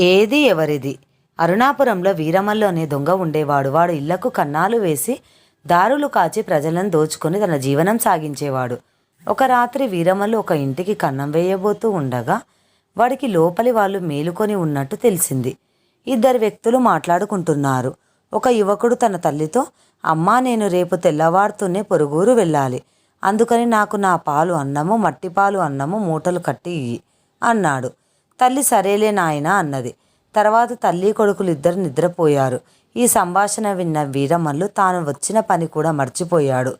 ఏది ఎవరిది? అరుణాపురంలో వీరమల్లోనే దొంగ ఉండేవాడు. వాడు ఇళ్ళకు కన్నాలు వేసి దారులు కాచి ప్రజలను దోచుకొని తన జీవనం సాగించేవాడు. ఒక రాత్రి వీరమల్లు ఒక ఇంటికి కన్నం వేయబోతూ ఉండగా వాడికి లోపలి వాళ్ళు మేలుకొని ఉన్నట్టు తెలిసింది. ఇద్దరు వ్యక్తులు మాట్లాడుకుంటున్నారు. ఒక యువకుడు తన తల్లితో అమ్మా నేను రేపు తెల్లవారుతూనే పొరుగురు వెళ్ళాలి. అందుకని నాకు నా పాలు అన్నము మట్టిపాలు అన్నము మూటలు కట్టి అన్నాడు. తల్లి సరేలే నాయన అన్నది. తర్వాత తల్లి కొడుకులు ఇద్దరు నిద్రపోయారు. ఈ సంభాషణ విన్న వీరమల్లు తాను వచ్చిన పని కూడా మర్చిపోయాడు.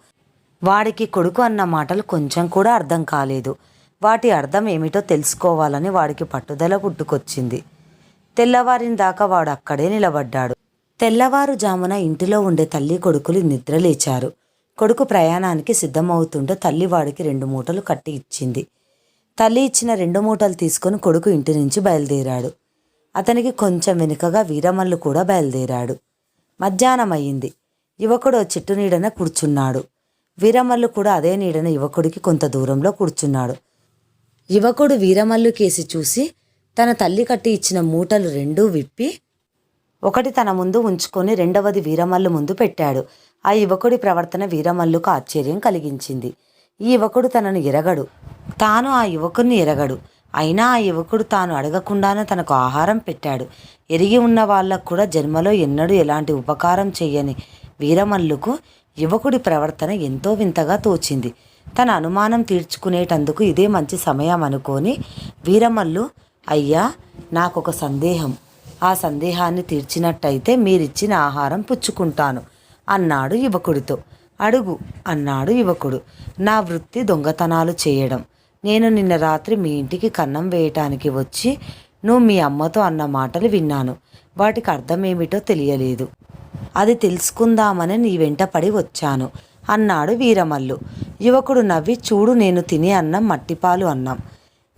వాడికి కొడుకు అన్న మాటలు కొంచెం కూడా అర్థం కాలేదు. వాటి అర్థం ఏమిటో తెలుసుకోవాలని వాడికి పట్టుదల పుట్టుకొచ్చింది. తెల్లవారిన దాకా వాడు అక్కడే నిలబడ్డాడు. తెల్లవారుజామున ఇంటిలో ఉండే తల్లి కొడుకులు నిద్రలేచారు. కొడుకు ప్రయాణానికి సిద్ధమవుతుంటే తల్లి వాడికి రెండు మూటలు కట్టి ఇచ్చింది. తల్లి ఇచ్చిన రెండు మూటలు తీసుకొని కొడుకు ఇంటి నుంచి బయలుదేరాడు. అతనికి కొంచెం వెనుకగా వీరమల్లు కూడా బయలుదేరాడు. మధ్యాహ్నం అయింది యువకుడు చెట్టు నీడన కూర్చున్నాడు. వీరమల్లు కూడా అదే నీడన యువకుడికి కొంత దూరంలో కూర్చున్నాడు. యువకుడు వీరమల్లు కేసి చూసి తన తల్లి కట్టి ఇచ్చిన మూటలు రెండూ విప్పి ఒకటి తన ముందు ఉంచుకొని రెండవది వీరమల్లు ముందు పెట్టాడు. ఆ యువకుడి ప్రవర్తన వీరమల్లుకు ఆశ్చర్యం కలిగించింది. ఈ యువకుడు తనను ఎరగడు. తాను ఆ యువకుడిని ఎరగడు. అయినా ఆ యువకుడు తాను అడగకుండానే తనకు ఆహారం పెట్టాడు. ఎరిగి ఉన్న వాళ్ళకు కూడా జన్మలో ఎన్నడూ ఎలాంటి ఉపకారం చెయ్యని వీరమల్లుకు యువకుడి ప్రవర్తన ఎంతో వింతగా తోచింది. తన అనుమానం తీర్చుకునేటందుకు ఇదే మంచి సమయం అనుకొని వీరమల్లు అయ్యా నాకొక సందేహం. ఆ సందేహాన్ని తీర్చినట్టయితే మీరిచ్చిన ఆహారం పుచ్చుకుంటాను అన్నాడు యువకుడితో. అడుగు అన్నాడు యువకుడు. నా వృత్తి దొంగతనాలు చేయడం. నేను నిన్న రాత్రి మీ ఇంటికి కన్నం వేయటానికి వచ్చి నువ్వు మీ అమ్మతో అన్న మాటలు విన్నాను. వాటికి అర్థమేమిటో తెలియలేదు. అది తెలుసుకుందామని నీ వెంట పడి వచ్చాను అన్నాడు వీరమల్లు. యువకుడు నవ్వి చూడు నేను తినే అన్నం మట్టిపాలు అన్నం.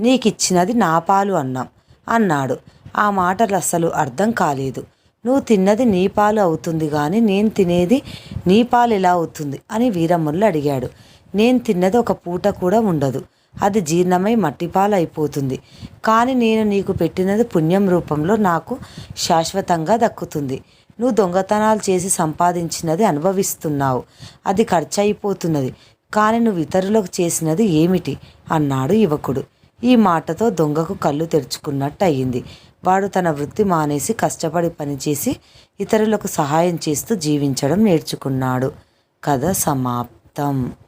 నీకిచ్చినది నా పాలు అన్నం అన్నాడు. ఆ మాటలు అస్సలు అర్థం కాలేదు. నువ్వు తిన్నది నీ పాలు అవుతుంది కానీ నేను తినేది నీ పాలు ఎలా అవుతుంది? అని వీరమ్మల్లు అడిగాడు. నేను తిన్నది ఒక పూట కూడా ఉండదు. అది జీర్ణమై మట్టిపాలు అయిపోతుంది. కానీ నేను నీకు పెట్టినది పుణ్యం రూపంలో నాకు శాశ్వతంగా దక్కుతుంది. నువ్వు దొంగతనాలు చేసి సంపాదించినది అనుభవిస్తున్నావు. అది ఖర్చు అయిపోతున్నది కానీ నువ్వు ఇతరులకు చేసినది ఏమిటి? అన్నాడు యువకుడు. ఈ మాటతో దొంగకు కళ్ళు తెరుచుకున్నట్టు అయ్యింది వాడు తన వృత్తి మానేసి కష్టపడి పనిచేసి ఇతరులకు సహాయం చేస్తూ జీవించడం నేర్చుకున్నాడు. కథ సమాప్తం.